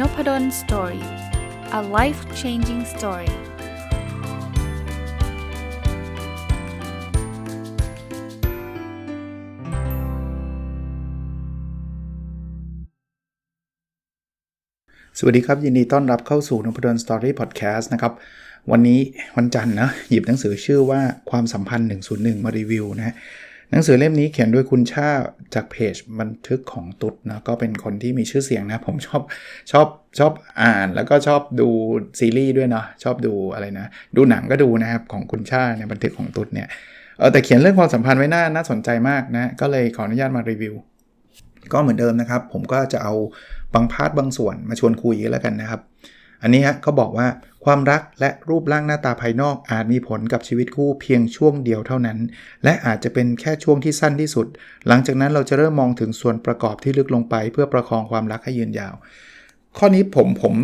n o p ด d o สตอรี่ a life changing story สวัสดีครับ ยินดีต้อนรับเข้าสู่นพดลสตอรี่พอดแคสต์นะครับ วันนี้วันจันทร์นะ หยิบหนังสือชื่อว่าความสัมพันธ์ 101 มารีวิวนะ หนังสือเล่มนี้เขียนโดยคุณชาจากเพจบันทึกของตุ๊ดนะก็เป็นคนที่มีชื่อเสียงนะ ผมชอบชอบชอบอ่านแล้วก็ชอบดูซีรีส์ด้วยเนาะชอบดูอะไรนะ ดูหนังก็ดูนะครับของคุณชาในบันทึกของตุ๊ดเนี่ยเออแต่เขียนเรื่องความสัมพันธ์ไว้น่าน่าสนใจมากนะก็เลยขออนุญาตมารีวิว ก็เหมือนเดิมนะครับ ผมก็จะเอาบางพาร์ทบางส่วนมาชวนคุยกันแล้วกันนะครับ อันนี้ฮะเขาบอกว่าความรักและรูปร่างหน้าตาภายนอกอาจมีผลกับชีวิตคู่เพียงช่วงเดียวเท่านั้น และอาจจะเป็นแค่ช่วงที่สั้นที่สุด หลังจากนั้นเราจะเริ่มมองถึงส่วนประกอบที่ลึกลงไปเพื่อประคองความรักให้ยืนยาว ข้อนี้ผมผม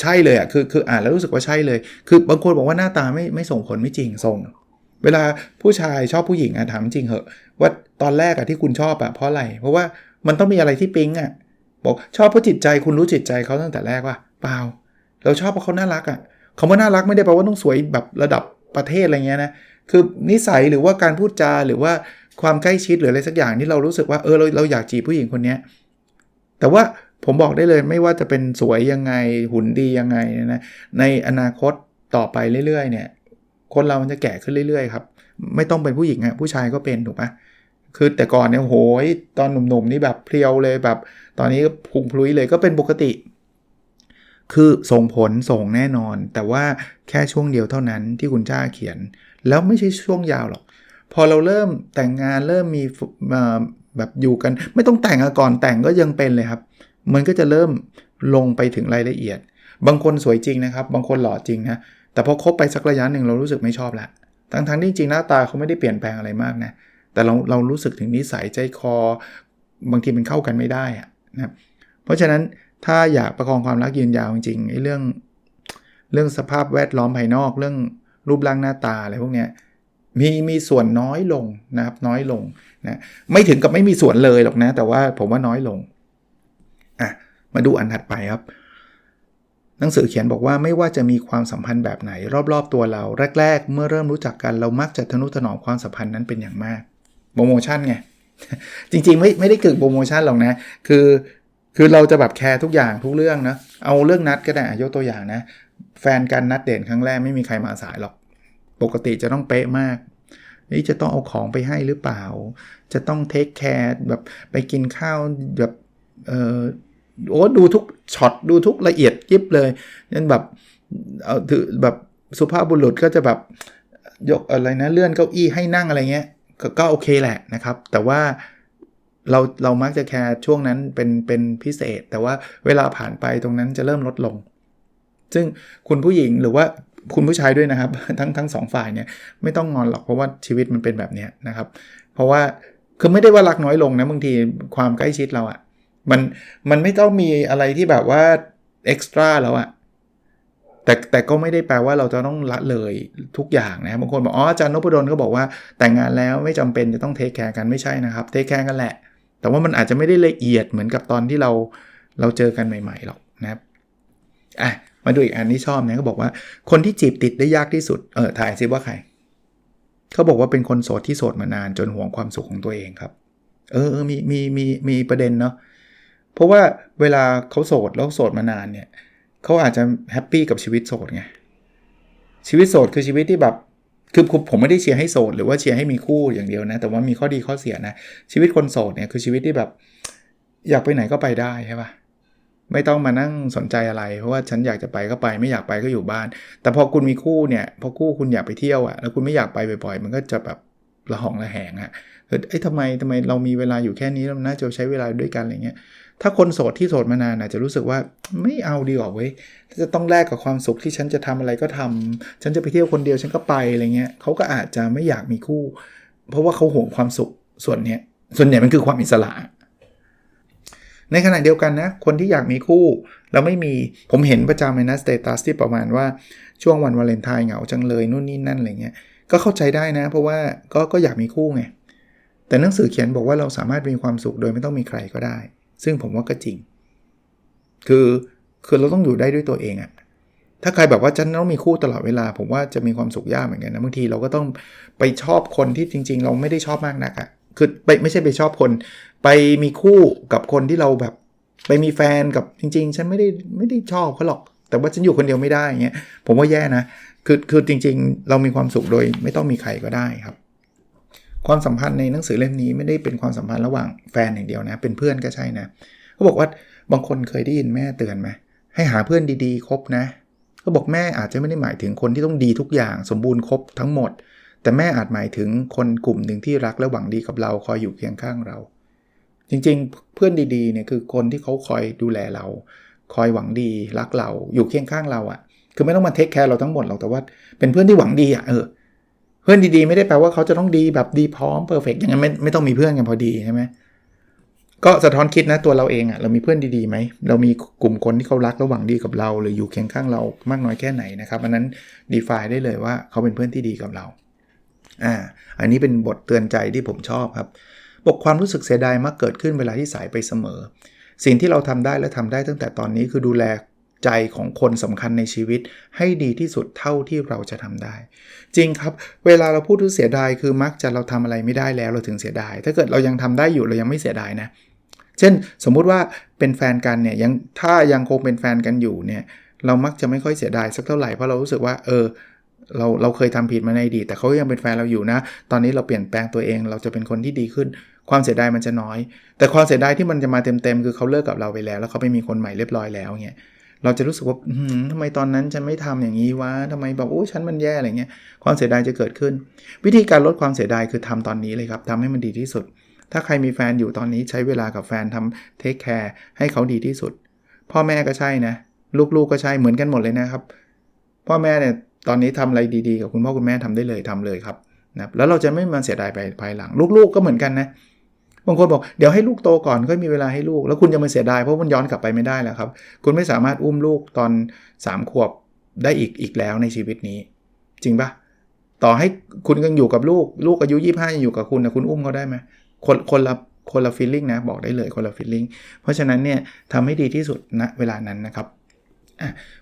ใช่เลยอะคือคืออ่านแล้วรู้สึกว่าใช่เลย คือบางคนบอกว่าหน้าตาไม่ไม่ส่งผลไม่จริงส่ง เวลาผู้ชายชอบผู้หญิงอะถามจริงเหอะ ว่าตอนแรกอะที่คุณชอบอะเพราะอะไร เพราะว่ามันต้องมีอะไรที่ปิ๊งอะบอกชอบเพราะจิตใจคุณรู้จิตใจเขาตั้งแต่แรกว่า เปล่า เราชอบเพราะเขาน่ารักอะ่ะคำว่าน่ารักไม่ได้แปลว่าต้องสวยแบบระดับประเทศอะไรเงี้ยนะคือนิสัยหรือว่าการพูดจาหรือว่าความใกล้ชิดหรืออะไรสักอย่างที่เรารู้สึกว่าเออเราเราอยากจีบผู้หญิงคนนี้แต่ว่าผมบอกได้เลยไม่ว่าจะเป็นสวยยังไงหุ่นดียังไงนะในอนาคตต่อไปเรื่อยๆ เนี่ย คนเรามันจะแก่ขึ้นเรื่อยๆครับไม่ต้องเป็นผู้หญิงอะผู้ชายก็เป็นถูกไหมคือแต่ก่อนเนี่ยโหยตอนหนุ่มๆนี่แบบเพรียวเลยแบบ ตอนนี้พุงพลุยเลยก็เป็นปกติ คือส่งผลส่งแน่นอน แต่ว่าแค่ช่วงเดียวเท่านั้นที่คุณจ้าเขียน แล้วไม่ใช่ช่วงยาวหรอก พอเราเริ่มแต่งงานเริ่มมีแบบอยู่กัน ไม่ต้องแต่งก่อนแต่งก็ยังเป็นเลยครับ มันก็จะเริ่มลงไปถึงรายละเอียด บางคนสวยจริงนะครับ บางคนหล่อจริงนะแต่พอคบไปสักระยะหนึ่งเรารู้สึกไม่ชอบละทั้งทั้งที่จริงหน้าตาเขาไม่ได้เปลี่ยนแปลงอะไรมากนะแต่เราเรารู้สึกถึงนิสัยใจคอ บางทีมันเข้ากันไม่ได้อะนะเพราะฉะนั้น ถ้าอยากประคองความรักยืนยาวจริงๆไอ้เรื่องเรื่องสภาพแวดล้อมภายนอกเรื่องรูปร่างหน้าตาอะไรพวกเนี้ยมีมีส่วนน้อยลงนะครับน้อยลงนะไม่ถึงกับไม่มีส่วนเลยหรอกนะ แต่ว่าผมว่าน้อยลงอะมาดูอันถัดไปครับ หนังสือเขียนบอกว่าไม่ว่าจะมีความสัมพันธ์แบบไหน รอบๆตัวเราแรก ๆ เมื่อเริ่มรู้จักกันเรามักจะทนุถนอมความสัมพันธ์นั้นเป็นอย่างมากโปรโมชั่นไงจริงๆไม่ไม่ได้เกิดโปรโมชั่นหรอกนะ คือ คือเราจะแบบแคร์ทุกอย่างทุกเรื่องนะ เอาเรื่องนัดก็ได้ยกตัวอย่างนะ แฟนกันนัดเด่นครั้งแรกไม่มีใครมาสายหรอก ปกติจะต้องเป๊ะมาก นี่จะต้องเอาของไปให้หรือเปล่า จะต้องเทคแคร์แบบไปกินข้าวแบบเออโอ้ดูทุกช็อตดูทุกละเอียดยิบเลยนั่นแบบเอาถือแบบสุภาพบุรุษก็จะแบบยกอะไรนะเลื่อนเก้าอี้ให้นั่งอะไรเงี้ยก็โอเคแหละนะครับ แต่ว่า เราเรามักจะแคร์ช่วงนั้นเป็นเป็นพิเศษ แต่ว่าเวลาผ่านไปตรงนั้นจะเริ่มลดลง ซึ่งคุณผู้หญิงหรือว่าคุณผู้ชายด้วยนะครับ ทั้งทั้งสองฝ่ายเนี่ยไม่ต้องงอนหรอกเพราะว่าชีวิตมันเป็นแบบนี้นะครับ เพราะว่าคือไม่ได้ว่ารักน้อยลงนะบางทีความใกล้ชิดเราอะ่ะมันมันไม่ต้องมีอะไรที่แบบว่าเอ็กซ์ตร้าแล้วอะ่ะแต่แต่ก็ไม่ได้แปลว่าเราจะต้องละเลยทุกอย่างนะบางคนบอกอ๋ออาจารย์นพดลก็บอกว่าแต่งงานแล้วไม่จำเป็นจะต้องเทคแคร์กันไม่ใช่นะครับเทคแคร์กันแหละ แต่ว่ามันอาจจะไม่ได้ละเอียดเหมือนกับตอนที่เราเราเจอกันใหม่ ๆ หรอกนะครับอะมาดูอีกอันที่ชอบนะเขาบอกว่าคนที่จีบติดได้ยากที่สุดเออถ่ายซิว่าใครเขาบอกว่าเป็นคนโสดที่โสดมานานจนห่วงความสุขของตัวเองครับเออมีมีมีมีประเด็นเนาะเพราะว่าเวลาเขาโสดแล้วโสดมานานเนี่ยเขาอาจจะแฮปปี้กับชีวิตโสดไงชีวิตโสดคือชีวิตที่แบบ คือผมไม่ได้เชียร์ให้โสดหรือว่าเชียร์ให้มีคู่อย่างเดียวนะ แต่ว่ามีข้อดีข้อเสียนะ ชีวิตคนโสดเนี่ยคือชีวิตที่แบบ อยากไปไหนก็ไปได้ใช่ปะไม่ต้องมานั่งสนใจอะไร เพราะว่าฉันอยากจะไปก็ไปไม่อยากไปก็อยู่บ้าน แต่พอคุณมีคู่เนี่ยพอคู่คุณอยากไปเที่ยวอะ่ะแล้วคุณไม่อยากไปบ่อยๆ มันก็จะแบบระหองระแหงอะ่ะเอ้ยทำไมทำไมเรามีเวลาอยู่แค่นี้เราน่าจะใช้เวลาด้วยกันอะไรเงี้ย ถ้าคนโสดที่โสดมานานอาจจะรู้สึกว่าไม่เอาดีกว่าเว้ยจะต้องแลกกับความสุขที่ฉันจะทำอะไรก็ทำฉันจะไปเที่ยวคนเดียวฉันก็ไปอะไรเงี้ยเขาก็อาจจะไม่อยากมีคู่ เพราะว่าเขาห่วงความสุขส่วนเนี้ยส่วนใหญ่มันคือความอิสระ ในขณะเดียวกันนะ คนที่อยากมีคู่แล้วไม่มีผมเห็นประจำเลยนะสเตตัสที่ประมาณว่าช่วงวันวาเลนไทน์เหงาจังเลยนู่นนี่นั่นอะไรเงี้ยก็เข้าใจได้นะ เพราะว่าก็ก็อยากมีคู่ไงแต่หนังสือเขียนบอกว่าเราสามารถมีความสุขโดยไม่ต้องมีใครก็ได้ ซึ่งผมว่าก็จริง คือคือเราต้องอยู่ได้ด้วยตัวเองอะถ้าใครแบบว่าฉันต้องมีคู่ตลอดเวลา ผมว่าจะมีความสุขยากเหมือนกันนะบางทีเราก็ต้องไปชอบคนที่จริง ๆ เราไม่ได้ชอบมากนักอะคือไปไม่ใช่ไปชอบคน ไปมีคู่กับคนที่เราแบบ ไปมีแฟนกับจริง ๆ ฉันไม่ได้ไม่ได้ชอบเขาหรอก แต่ว่าฉันอยู่คนเดียวไม่ได้เงี้ยผมว่าแย่นะคือคือจริง ๆ เรามีความสุขโดยไม่ต้องมีใครก็ได้ครับ ความสัมพันธ์ในหนังสือเล่มนี้ไม่ได้เป็นความสัมพันธ์ระหว่างแฟนอย่างเดียวนะ เป็นเพื่อนก็ใช่นะเขาบอกว่าบางคนเคยได้ยินแม่เตือนไหมให้หาเพื่อนดีๆ คบนะเขาบอกแม่อาจจะไม่ได้หมายถึงคนที่ต้องดีทุกอย่างสมบูรณ์ครบทั้งหมด แต่แม่อาจหมายถึงคนกลุ่มหนึ่งที่รักและหวังดีกับเราคอยอยู่เคียงข้างเรา จริงๆ เพื่อนดีๆเนี่ยคือคนที่เขาคอยดูแลเรา คอยหวังดีรักเราอยู่เคียงข้างเราอะ่ะ คือไม่ต้องมาเทคแคร์เราทั้งหมดหรอกแต่ว่าเป็นเพื่อนที่หวังดีอะ่ะเออเเพื่อนดีๆ ไม่ได้แปลว่าเขาจะต้องดีแบบดีพร้อมเพอร์เฟกต์อย่างนั้นไม่ไม่ต้องมีเพื่อนกันพอดีใช่ไหมก็สะท้อนคิดนะตัวเราเองอะ่ะเรามีเพื่อนดีๆไหมเรามีกลุ่มคนที่เขารักและหวังดีกับเราหรืออยู่เคียงข้างเรามากน้อยแค่ไหนนะครับอันนั้น define ได้เลยว่าเขาเป็นเพื่อนที่ดีกับเราอ่าอันนี้เป็นบทเตือนใจที่ผมชอบครับบอกความรู้สึกเสียดายมักเกิดขึ้นเวลาที่สายไปเสมอ สิ่งที่เราทำได้และทำได้ตั้งแต่ตอนนี้คือดูแล ใจของคนสำคัญในชีวิตให้ดีที่สุดเท่าที่เราจะทำได้ จริงครับ เวลาเราพูดถึงเสียดายคือมักจะเราทำอะไรไม่ได้แล้วเราถึงเสียดาย ถ้าเกิดเรายังทำได้อยู่เรายังไม่เสียดายนะ เช่น สมมุติว่าเป็นแฟนกันเนี่ยยังถ้ายังคงเป็นแฟนกันอยู่เนี่ยเรามักจะไม่ค่อยเสียดายสักเท่าไหร่เพราะเรารู้สึกว่าเออเราเราเคยทำผิดมาในอดีตแต่เขายังเป็นแฟนเราอยู่นะ ตอนนี้เราเปลี่ยนแปลงตัวเองเราจะเป็นคนที่ดีขึ้น ความเสียดายมันจะน้อย แต่ความเสียดายที่มันจะมาเต็มๆคือเขาเลิกกับเราไปแล้ว แล้วเขาไปมีคนใหม่เรียบร้อยแล้วเนี่ย เราจะรู้สึกว่าทำไมตอนนั้นฉันไม่ทำอย่างนี้วะทำไมแบบโอ้ฉันมันแย่อะไรเงี้ยความเสียดายจะเกิดขึ้น วิธีการลดความเสียดายคือทำตอนนี้เลยครับทำให้มันดีที่สุด ถ้าใครมีแฟนอยู่ตอนนี้ใช้เวลากับแฟนทำเทคแคร์ให้เขาดีที่สุด พ่อแม่ก็ใช่นะ ลูกๆกก็ใช่เหมือนกันหมดเลยนะครับ พ่อแม่เนี่ยตอนนี้ทำอะไรดีๆ กับคุณพ่อคุณแม่ทำได้เลยทำเลยครับนะแล้วเราจะไม่มาเสียดายไปภายหลัง ลูกๆก็เหมือนกันนะ บางคนบอกเดี๋ยวให้ลูกโตก่อนก็มีเวลาให้ลูก แล้วคุณจะมาเสียดายเพราะมันย้อนกลับไปไม่ได้แล้วครับ คุณไม่สามารถอุ้มลูกตอน 3 ขวบได้อีกอีกแล้วในชีวิตนี้ จริงปะต่อให้คุณยังอยู่กับลูก ลูกอายุ 25ยังอยู่กับคุณนะคุณอุ้มเขาได้ไหมคนคนละคนละฟีลลิ่งนะบอกได้เลยคนละฟีลลิ่งเพราะฉะนั้นเนี่ยทำให้ดีที่สุดณนะเวลานั้นนะครับ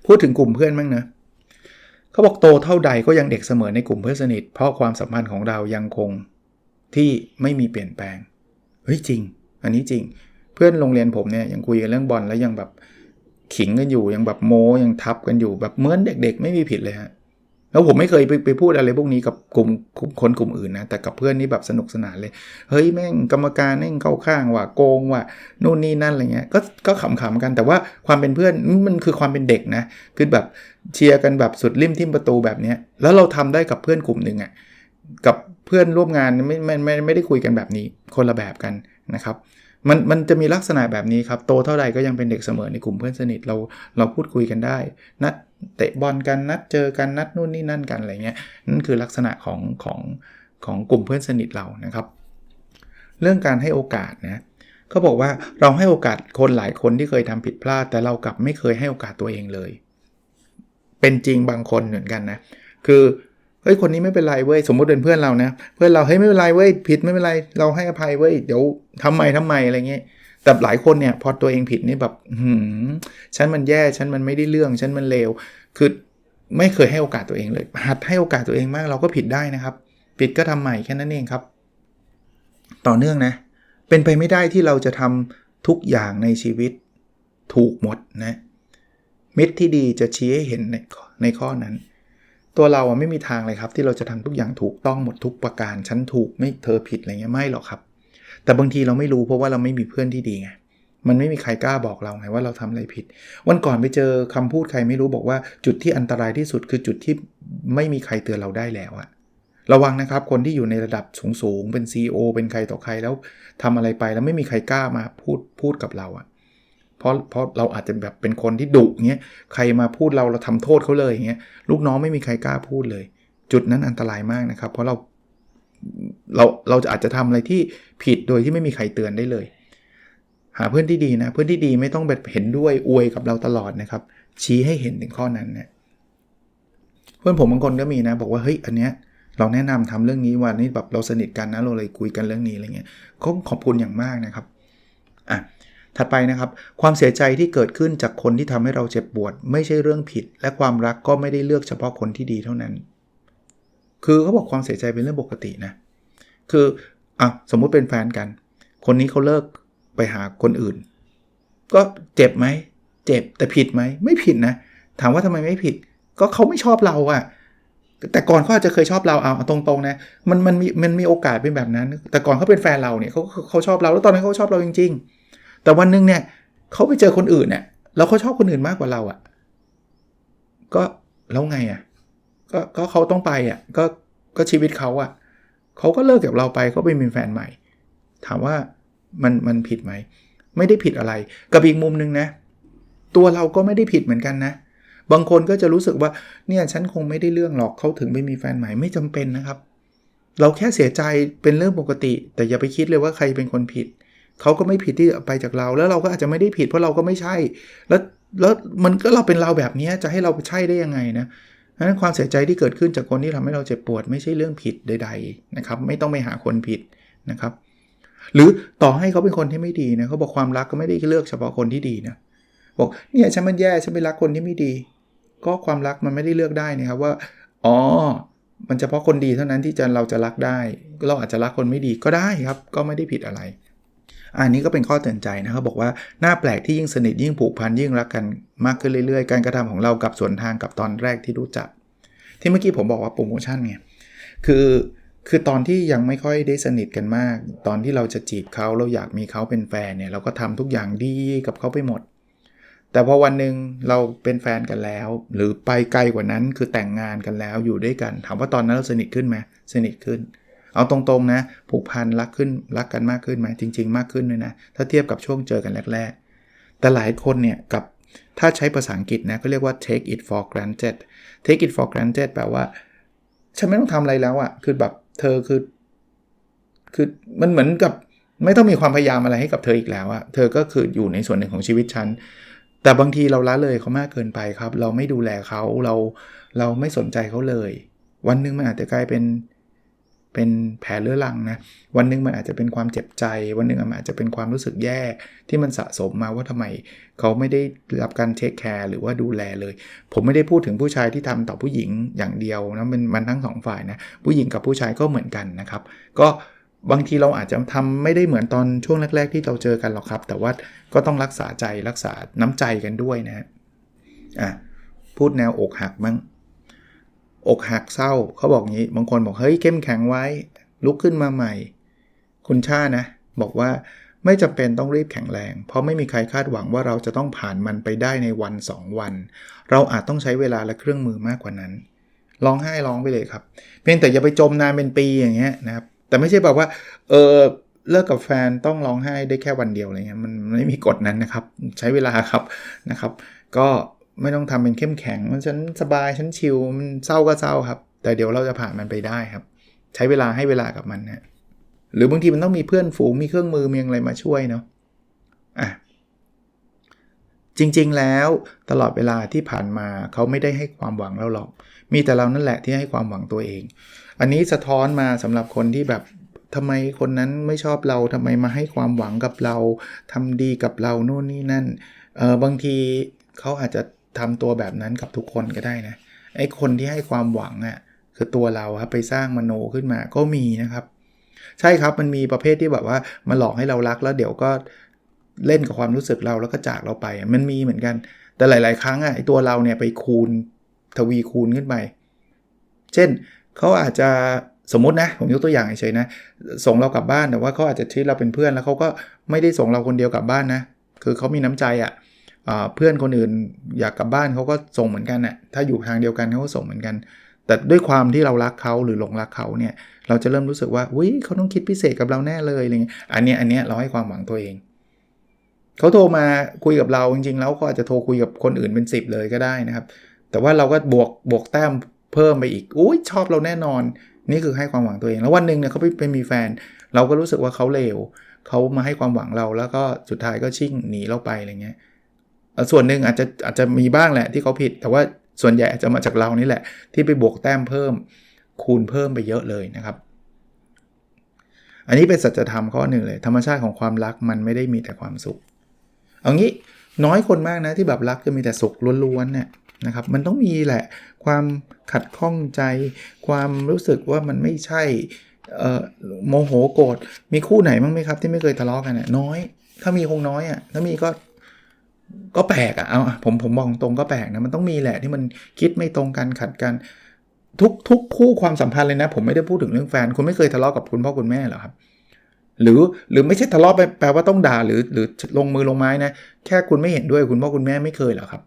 พูดถึงกลุ่มเพื่อนบ้างนะเขาบอกโตเท่าใดก็ยังเด็กเสมอในกลุ่มเพื่อนสนิท เพราะความสัมพันธ์ของเรายังคงที่ไม่มีเปลี่ยนแปลง เฮ้ยจริง อันนี้จริง เพื่อนโรงเรียนผมเนี่ยยังคุยกันเรื่องบอลแล้วยังแบบขิงกันอยู่ยังแบบโมยังทับกันอยู่แบบเหมือนเด็ก ๆ ไม่มีผิดเลยฮะแล้วผมไม่เคยไปไปพูดอะไรพวกนี้กับกลุ่มคนกลุ่มอื่นนะแต่กับเพื่อนนี่แบบสนุกสนานเลยเฮ้ยแม่งกรรมการแม่งเข้าข้างว่ะโกงว่ะนู่นนี่นั่นอะไรเงี้ยก็ก็ขำๆกันแต่ว่าความเป็นเพื่อนมันคือความเป็นเด็กนะคือแบบเชียร์กันแบบสุดริมทิมประตูแบบเนี้ยแล้วเราทำได้กับเพื่อนกลุ่มหนึ่งอะ่ะ กับเพื่อนร่วมงานไม่ไม่ไม่ไม่ได้คุยกันแบบนี้คนละแบบกันนะครับมันมันจะมีลักษณะแบบนี้ครับ โตเท่าใดก็ยังเป็นเด็กเสมอในกลุ่มเพื่อนสนิทเราเราพูดคุยกันได้ นัดเตะบอลกันนัดเจอกันนัดนู่นนี่นั่นกันอะไรเงี้ยนั่นคือลักษณะของของของกลุ่มเพื่อนสนิทเรานะครับ เรื่องการให้โอกาสนะเขาบอกว่าเราให้โอกาสคนหลายคนที่เคยทำผิดพลาด แต่เรากลับไม่เคยให้โอกาสตัวเองเลย เป็นจริงบางคนเหมือนกันนะคือ เฮ้ยคนนี้ไม่เป็นไรเว้ยสมมติเป็นเพื่อนเรานะเพื่อนเราเฮ้ยไม่เป็นไรเว้ยผิดไม่เป็นไรเราให้อภัยเว้ยเดี๋ยวทำไมทำไมอะไรเงี้ยแต่หลายคนเนี่ยพอตัวเองผิดนี่แบบหืมฉันมันแย่ฉันมันไม่ได้เรื่องฉันมันเลวคือไม่เคยให้โอกาสตัวเองเลย หัดให้โอกาสตัวเองมากเราก็ผิดได้นะครับ ผิดก็ทำใหม่แค่นั้นเองครับ ต่อเนื่องนะ เป็นไปไม่ได้ที่เราจะทำทุกอย่างในชีวิตถูกหมดนะมิตรที่ดีจะชี้ให้เห็นในในข้อนั้น ตัวเราอะไม่มีทางเลยครับ ที่เราจะทำทุกอย่างถูกต้องหมดทุกประการฉันถูกไม่เธอผิดอะไรเงี้ยไม่หรอกครับ แต่บางทีเราไม่รู้เพราะว่าเราไม่มีเพื่อนที่ดีไงมันไม่มีใครกล้าบอกเราไงว่าเราทำอะไรผิด วันก่อนไปเจอคำพูดใครไม่รู้บอกว่าจุดที่อันตรายที่สุดคือจุดที่ไม่มีใครเตือนเราได้แล้วอะระวังนะครับคนที่อยู่ในระดับสูงๆเป็น CEO เป็นใครต่อใครแล้วทำอะไรไปแล้วไม่มีใครกล้ามาพูดพูดกับเราอะ เพราะเพราะเราอาจจะแบบเป็นคนที่ดุเงี้ยใครมาพูดเราเราทำโทษเขาเลยเงี้ยลูกน้องไม่มีใครกล้าพูดเลย จุดนั้นอันตรายมากนะครับ เพราะเราเราเราจะอาจจะทำอะไรที่ผิดโดยที่ไม่มีใครเตือนได้เลย หาเพื่อนที่ดีนะ เพื่อนที่ดีไม่ต้องแบบเห็นด้วยอวยกับเราตลอดนะครับ ชี้ให้เห็นถึงข้อนั้นเนะเพื่อนผมบางคนก็มีนะ บอกว่าเฮ้ยอันเนี้ยเราแนะนำทำเรื่องนี้วันนี้แบบเราสนิทกันนะเราเลยคุยกันเรื่องนี้อะไรเงี้ยก็ขอบคุณอย่างมากนะครับอะ ถัดไปนะครับ ความเสียใจที่เกิดขึ้นจากคนที่ทำให้เราเจ็บปวด ไม่ใช่เรื่องผิด และความรักก็ไม่ได้เลือกเฉพาะคนที่ดีเท่านั้น คือเขาบอกความเสียใจเป็นเรื่องปกตินะ คืออะสมมุติเป็นแฟนกัน คนนี้เขาเลิกไปหาคนอื่น ก็เจ็บไหม เจ็บแต่ผิดไหม ไม่ผิดนะ ถามว่าทำไมไม่ผิด ก็เขาไม่ชอบเราอะแต่ก่อนเขาอาจจะเคยชอบเราเอาตรงๆนะมันมันมีมันมีโอกาสเป็นแบบนั้น แต่ก่อนเขาเป็นแฟนเราเนี่ยเขาเขาชอบเราแล้วตอนนั้นเขาชอบเราจริง ๆ แต่วันหนึงเนี่ยเขาไปเจอคนอื่นเนี่ยแล้วเขาชอบคนอื่นมากกว่าเราอะก็แล้วไงอะก็ก็เขาต้องไปอะก็ก็ชีวิตเขาอะเขาก็เลิกกับเราไปเขาไปมีแฟนใหม่ ถามว่ามันมันผิดไหม ไม่ได้ผิดอะไร กับอีกมุมนึงนะ ตัวเราก็ไม่ได้ผิดเหมือนกันนะ บางคนก็จะรู้สึกว่าเนี่ยฉันคงไม่ได้เรื่องหรอกเขาถึงไม่มีแฟนใหม่ไม่จำเป็นนะครับ เราแค่เสียใจเป็นเรื่องปกติ แต่อย่าไปคิดเลยว่าใครเป็นคนผิด เขาก็ไม่ผิดที่ไปจากเรา แล้วเราก็อาจจะไม่ได้ผิดเพราะเราก็ไม่ใช่ แล้วแล้วมันก็เราเป็นเราแบบนี้จะให้เราใช่ได้ยังไงนะนั้นความเสียใจที่เกิดขึ้นจากคนที่ทำให้เราเจ็บปวด ไม่ใช่เรื่องผิดใด ๆนะครับ ไม่ต้องไปหาคนผิดนะครับ หรือต่อให้เขาเป็นคนที่ไม่ดีนะเขาบอกความรักก็ไม่ได้เลือกเฉพาะคนที่ดีนะบอกเนี่ยฉันมันแย่ฉันไปรักคนที่ไม่ดี ก็ความรักมันไม่ได้เลือกได้นะครับว่าอ๋อมันเฉพาะคนดีเท่านั้นที่จะเราจะรักได้ เราอาจจะรักคนไม่ดีก็ได้ครับ ก็ไม่ได้ผิดอะไร อันนี้ก็เป็นข้อเตือนใจนะครับบอกว่าหน้าแปลกที่ยิ่งสนิทยิ่งผูกพันยิ่งรักกันมากขึ้นเรื่อยๆ การกระทำของเรากับสวนทางกับตอนแรกที่รู้จัก ที่เมื่อกี้ผมบอกว่าโปรโมชั่นไงคือคือตอนที่ยังไม่ค่อยได้สนิทกันมาก ตอนที่เราจะจีบเขาเราอยากมีเขาเป็นแฟนเนี่ยเราก็ทำทุกอย่างดีกับเขาไปหมด แต่พอวันหนึ่งเราเป็นแฟนกันแล้ว หรือไปไกลกว่านั้นคือแต่งงานกันแล้วอยู่ด้วยกัน ถามว่าตอนนั้นเราสนิทขึ้นไหมสนิทขึ้น เอาตรงๆนะ ผูกพันรักขึ้นรักกันมากขึ้นไหมจริง ๆ มากขึ้นเลยนะ ถ้าเทียบกับช่วงเจอกันแรกๆ แต่หลายคนเนี่ยกับถ้าใช้ภาษาอังกฤษนะก็เรียกว่า take it for granted take it for granted แปลว่า ฉันไม่ต้องทำอะไรแล้วอะคือแบบเธอคือ คือมันเหมือนกับไม่ต้องมีความพยายามอะไรให้กับเธออีกแล้วอะเธอก็คืออยู่ในส่วนหนึ่งของชีวิตฉัน แต่บางทีเราละเลยเขามากเกินไปครับ เราไม่ดูแลเขาเราเราไม่สนใจเขาเลย วันหนึ่งมันอาจจะกลายเป็น เป็นแผลเรื้อรังนะ วันหนึ่งมันอาจจะเป็นความเจ็บใจ วันหนึ่งมันอาจจะเป็นความรู้สึกแย่ที่มันสะสมมาว่าทำไมเขาไม่ได้รับการเทคแคร์หรือว่าดูแลเลย ผมไม่ได้พูดถึงผู้ชายที่ทำต่อผู้หญิงอย่างเดียวนะมันมันทั้งสองฝ่ายนะผู้หญิงกับผู้ชายก็เหมือนกันนะครับ ก็บางทีเราอาจจะทำไม่ได้เหมือนตอนช่วงแรก ๆ ที่เราเจอกันหรอกครับ แต่ว่าก็ต้องรักษาใจรักษาน้ำใจกันด้วยนะอะพูดแนวอกหักบ้าง อกหักเศร้าเขาบอกงี้ บางคนบอกเฮ้ยเข้มแข็งไว้ ลุกขึ้นมาใหม่ คุณชานะ บอกว่าไม่จำเป็นต้องรีบแข็งแรง เพราะไม่มีใครคาดหวังว่าเราจะต้องผ่านมันไปได้ในวัน 2 วัน เราอาจต้องใช้เวลาและเครื่องมือมากกว่านั้นร้องไห้ร้องไปเลยครับ เพียงแต่อย่าไปจมนานเป็นปีอย่างเงี้ยนะครับ แต่ไม่ใช่แบบว่า เออเลิกกับแฟนต้องร้องไห้ได้แค่วันเดียวอะไรเงี้ยมันไม่มีกฎนั้นนะครับ ใช้เวลาครับนะครับ ก็ ไม่ต้องทำเป็นเข้มแข็งมันฉันสบายฉันชิลมันเศร้าก็เศร้าครับ แต่เดี๋ยวเราจะผ่านมันไปได้ครับ ใช้เวลาให้เวลากับมันนะหรือบางทีมันต้องมีเพื่อนฝูงมีเครื่องมือมีอะไรมาช่วยเนาะอะจริงๆแล้วตลอดเวลาที่ผ่านมาเขาไม่ได้ให้ความหวังเราหรอก มีแต่เรานั่นแหละที่ให้ความหวังตัวเอง อันนี้สะท้อนมาสำหรับคนที่แบบทำไมคนนั้นไม่ชอบเราทำไมมาให้ความหวังกับเราทำดีกับเราโน่นนี่นั่นเออบางทีเขาอาจจะ ทำตัวแบบนั้นกับทุกคนก็ได้นะไอ้คนที่ให้ความหวังอะ่ะคือตัวเราครับไปสร้างมโนขึ้นมาก็มีนะครับ ใช่ครับมันมีประเภทที่แบบว่ามาหลอกให้เรารักแล้วเดี๋ยวก็เล่นกับความรู้สึกเราแล้วก็จากเราไป มันมีเหมือนกัน แต่หลาย ๆ ครั้งอะไอ้ตัวเราเนี่ยไปคูณทวีคูณขึ้นไป เช่นเขาอาจจะสมมตินะ ผมยกตัวอย่างเฉยๆนะ ส่งเรากลับบ้านแต่ว่าเขาอาจจะทีเราเป็นเพื่อนแล้วเขาก็ไม่ได้ส่งเราคนเดียวกลับบ้านนะ คือเขามีน้ำใจอะ่ะ เพื่อนคนอื่นอยากกลับบ้านเขาก็ส่งเหมือนกันนะ่ะถ้าอยู่ทางเดียวกันเขาก็ส่งเหมือนกัน แต่ด้วยความที่เรารักเขาหรือหลงรักเขาเนี่ยเราจะเริ่มรู้สึกว่าอุ้ยเขาต้องคิดพิเศษกับเราแน่เลยอะไรเงี้ยอันเนี้ยอันเนี้ยเราให้ความหวังตัวเองเขาโทรมาคุยกับเราจริงๆ แล้วก็อาจจะโทรคุยกับคนอื่นเป็น 10 เลยก็ได้นะครับ แต่ว่าเราก็บวกบวกแต้มเพิ่มไปอีกอุ้ยชอบเราแน่นอน นี่คือให้ความหวังตัวเอง แล้ววันหนึ่งเนี่ยเขาไปไปมีแฟน เราก็รู้สึกว่าเขาเลวเขามาให้ความหวังเราแล้วก็สุดท้ายก็ชิ่งหนีเราไปอะไรเงี้ย ส่วนหนึ่งอาจจะอาจจะมีบ้างแหละที่เขาผิด แต่ว่าส่วนใหญ่อาจจะมาจากเรานี่แหละ ที่ไปบวกแต้มเพิ่ม คูณเพิ่มไปเยอะเลยนะครับ อันนี้เป็นสัจธรรมข้อหนึ่งเลย ธรรมชาติของความรักมันไม่ได้มีแต่ความสุข เอางี้น้อยคนมากนะที่แบบรักจะมีแต่สุขล้วนๆเนี่ยนะครับ มันต้องมีแหละความขัดข้องใจ ความรู้สึกว่ามันไม่ใช่โมโหโกรธมีคู่ไหนบ้างไหมครับที่ไม่เคยทะเลาะกันเนี่ยน้อย ถ้ามีคงน้อยอะ่ะถ้ามีก็ ก็แปลกอะ่ะเอาผมผมมองตรงก็แปลกนะมันต้องมีแหละที่มันคิดไม่ตรงกันขัดกัน ทุกทุกคู่ความสัมพันธ์เลยนะ ผมไม่ได้พูดถึงเรื่องแฟน คุณไม่เคยทะเลาะกับคุณพ่อคุณแม่หรอครับ หรือหรือไม่ใช่ทะเลาะไปแปลว่าต้องด่าหรือหรือลงมือลงไม้นะ แค่คุณไม่เห็นด้วยคุณพ่อคุณแม่ไม่เคยหรอครับ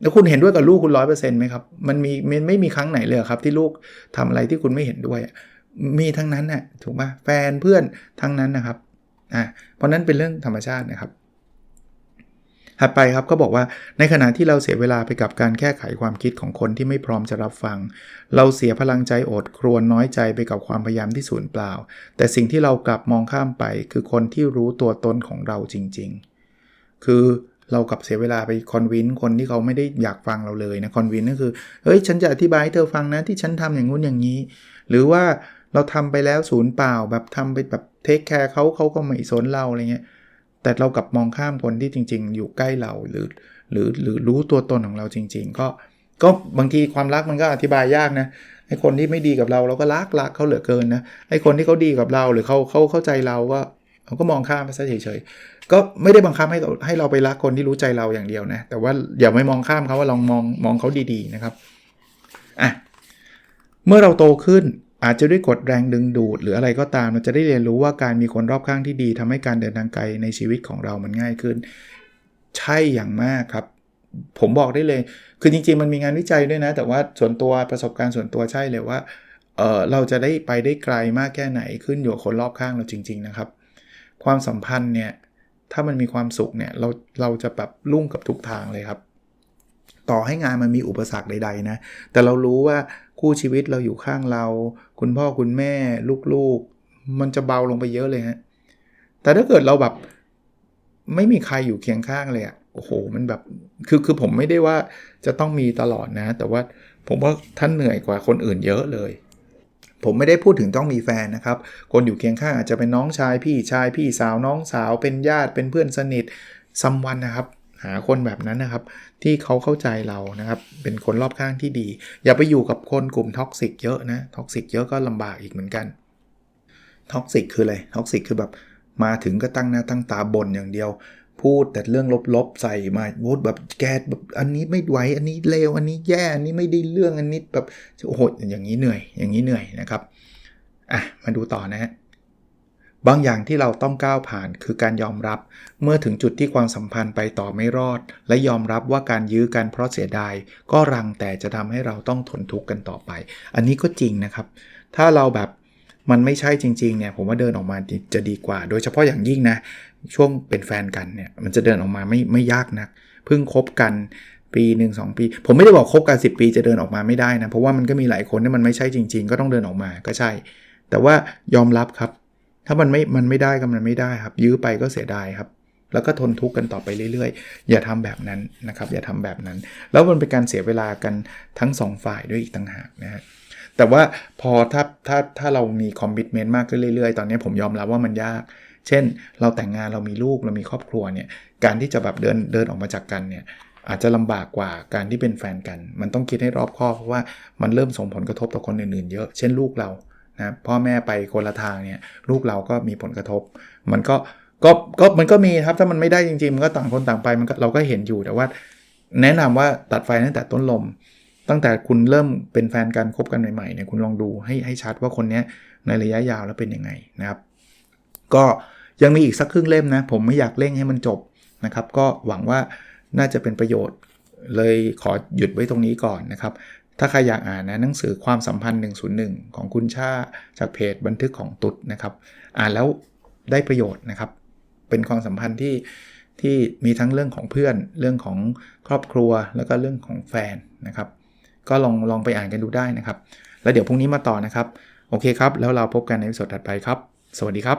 แล้วคุณเห็นด้วยกับลูกคุณร้อยเปอร์เซ็นต์ไหมครับ มันมีมันไม่มีครั้งไหนเลยครับ ที่ลูกทำอะไรที่คุณไม่เห็นด้วย มีทั้งนั้นน่ะถูกป่ะแฟนเพื่อนทั้งนั้นนะครับอ่าเพราะนั้นเป็นเรื่องธรรมชาตินะครับ ถัดไปครับก็บอกว่าในขณะที่เราเสียเวลาไปกับการแก้ไขความคิดของคนที่ไม่พร้อมจะรับฟัง เราเสียพลังใจอดครวญน้อยใจไปกับความพยายามที่สูญเปล่า แต่สิ่งที่เรากลับมองข้ามไป คือคนที่รู้ตัวตนของเราจริง ๆ คือเรากลับเสียเวลาไปคอนวินคนที่เขาไม่ได้อยากฟังเราเลยนะคอนวินก็คือเฮ้ยฉันจะอธิบายให้เธอฟังนะที่ฉันทำอย่างงู้นอย่างนี้ หรือว่าเราทำไปแล้วศูนย์เปล่าแบบทำไปแบบเทคแคร์เขาเขาก็ไม่สนเราอะไรเงี้ย แต่เรากลับมองข้ามคนที่จริง ๆ อยู่ใกล้เราหรือ หรือหรือรู้ตัวตนของเราจริง ๆ ก็ก็บางทีความรักมันก็อธิบายยากนะไอ้คนที่ไม่ดีกับเราเราก็รักรักเขาเหลือเกินนะไอ้คนที่เขาดีกับเราหรือเขาเขาเข้าใจเราก็เราก็มองข้ามไปซะเฉยๆ ก็ไม่ได้บังคับให้ให้เราไปรักคนที่รู้ใจเราอย่างเดียวนะ แต่ว่าอย่าไม่มองข้ามเขาว่าลองมองมองเขาดีๆนะครับ อะ เมื่อเราโตขึ้น อาจจะด้วยกฎแรงดึงดูด หรืออะไรก็ตามเราจะได้เรียนรู้ว่าการมีคนรอบข้างที่ดีทำให้การเดินทางไกลในชีวิตของเรามันง่ายขึ้น ใช่อย่างมากครับ ผมบอกได้เลย คือจริงๆ มันมีงานวิจัยด้วยนะ แต่ว่าส่วนตัวประสบการณ์ส่วนตัวใช่เลยว่าเออเราจะได้ไปได้ไกลมากแค่ไหนขึ้นอยู่กับคนรอบข้างเราจริง ๆ นะครับ ความสัมพันธ์เนี่ยถ้ามันมีความสุขเนี่ยเราเราจะแบบรุ่งกับทุกทางเลยครับ ต่อให้งานมันมีอุปสรรคใดๆนะ แต่เรารู้ว่าคู่ชีวิตเราอยู่ข้างเรา คุณพ่อคุณแม่ลูกๆ มันจะเบาลงไปเยอะเลยฮะแต่ถ้าเกิดเราแบบไม่มีใครอยู่เคียงข้างเลยอะโอ้โห มันแบบ คือคือผมไม่ได้ว่าจะต้องมีตลอดนะ แต่ว่าผมว่าท่านเหนื่อยกว่าคนอื่นเยอะเลย ผมไม่ได้พูดถึงต้องมีแฟนนะครับ คนอยู่เคียงข้างอาจจะเป็นน้องชายพี่ชายพี่สาวน้องสาวเป็นญาติเป็นเพื่อนสนิทซัมวันนะครับ หาคนแบบนั้นนะครับ ที่เขาเข้าใจเรานะครับ เป็นคนรอบข้างที่ดี อย่าไปอยู่กับคนกลุ่มท็อกซิกเยอะนะท็อกซิกเยอะก็ลำบากอีกเหมือนกันท็อกซิกคืออะไรท็อกซิกคือแบบมาถึงก็ตั้งหน้าตั้งตาบ่นอย่างเดียว พูดแต่เรื่องลบๆใส่มาพูดแบบแกแบบอันนี้ไม่ไหวอันนี้เลวอันนี้แย่อันนี้ไม่ได้เรื่องอันนี้แบบโอ้โหอย่างนี้เหนื่อย อย่างนี้เหนื่อยนะครับอะมาดูต่อนะฮะ บางอย่างที่เราต้องก้าวผ่านคือการยอมรับ เมื่อถึงจุดที่ความสัมพันธ์ไปต่อไม่รอด และยอมรับว่าการยื้อกันเพราะเสียดาย ก็รังแต่จะทำให้เราต้องทนทุกข์กันต่อไป อันนี้ก็จริงนะครับ ถ้าเราแบบมันไม่ใช่จริงๆเนี่ยผมว่าเดินออกมาจะดีกว่า โดยเฉพาะอย่างยิ่งนะ ช่วงเป็นแฟนกันเนี่ยมันจะเดินออกมาไม่ไม่ยากนักเพิ่งคบกันปีหนึ่งสองปี ผมไม่ได้บอกคบกัน 10 ปีจะเดินออกมาไม่ได้นะ เพราะว่ามันก็มีหลายคนที่มันไม่ใช่จริง ๆ ก็ต้องเดินออกมาก็ใช่ แต่ว่ายอมรับครับ ถ้ามันไม่มันไม่ได้ก็มันไม่ได้ครับ ยื้อไปก็เสียดายครับ แล้วก็ทนทุกข์กันต่อไปเรื่อยๆ อย่าทำแบบนั้นนะครับ อย่าทำแบบนั้น แล้วมันเป็นการเสียเวลากันทั้ง 2 ฝ่ายด้วยอีกต่างหากนะฮะแต่ว่าพอถ้าถ้าถ้าเรามีคอมมิชเมนต์มากขึ้นเรื่อยๆ ตอนนี้ผมยอมรับว่ามันยาก เช่น เราแต่งงานเรามีลูกเรามีครอบครัวเนี่ย การที่จะแบบเดินเดินออกมาจากกันเนี่ยอาจจะลำบากกว่าการที่เป็นแฟนกัน มันต้องคิดให้รอบคอบเพราะว่ามันเริ่มส่งผลกระทบต่อคนอื่นๆเยอะ เช่นลูกเรา นะพ่อแม่ไปคนละทางเนี่ยลูกเราก็มีผลกระทบ มันก็ก็ก็มันก็มีครับถ้ามันไม่ได้จริงๆ มันก็ต่างคนต่างไปมันก็เราก็เห็นอยู่แต่ว่า แนะนำว่าตัดไฟตั้งแต่ต้นลม ตั้งแต่คุณเริ่มเป็นแฟนกันคบกันใหม่ๆเนี่ยคุณลองดูให้ให้ชัดว่าคนนี้ในระยะยาวแล้วเป็นยังไงนะครับ ก็ยังมีอีกสักครึ่งเล่มนะผมไม่อยากเร่งให้มันจบนะครับ ก็หวังว่าน่าจะเป็นประโยชน์เลยขอหยุดไว้ตรงนี้ก่อนนะครับ ถ้าใครอยากอ่านนะหนังสือความสัมพันธ์ 101 ของคุณชาจากเพจบันทึกของตุ๊ดนะครับ อ่านแล้วได้ประโยชน์นะครับ เป็นความสัมพันธ์ที่ที่มีทั้งเรื่องของเพื่อน เรื่องของครอบครัว แล้วก็เรื่องของแฟนนะครับ ก็ลองลองไปอ่านกันดูได้นะครับ แล้วเดี๋ยวพรุ่งนี้มาต่อนะครับ โอเคครับ แล้วเราพบกันในสดถัดไปครับ สวัสดีครับ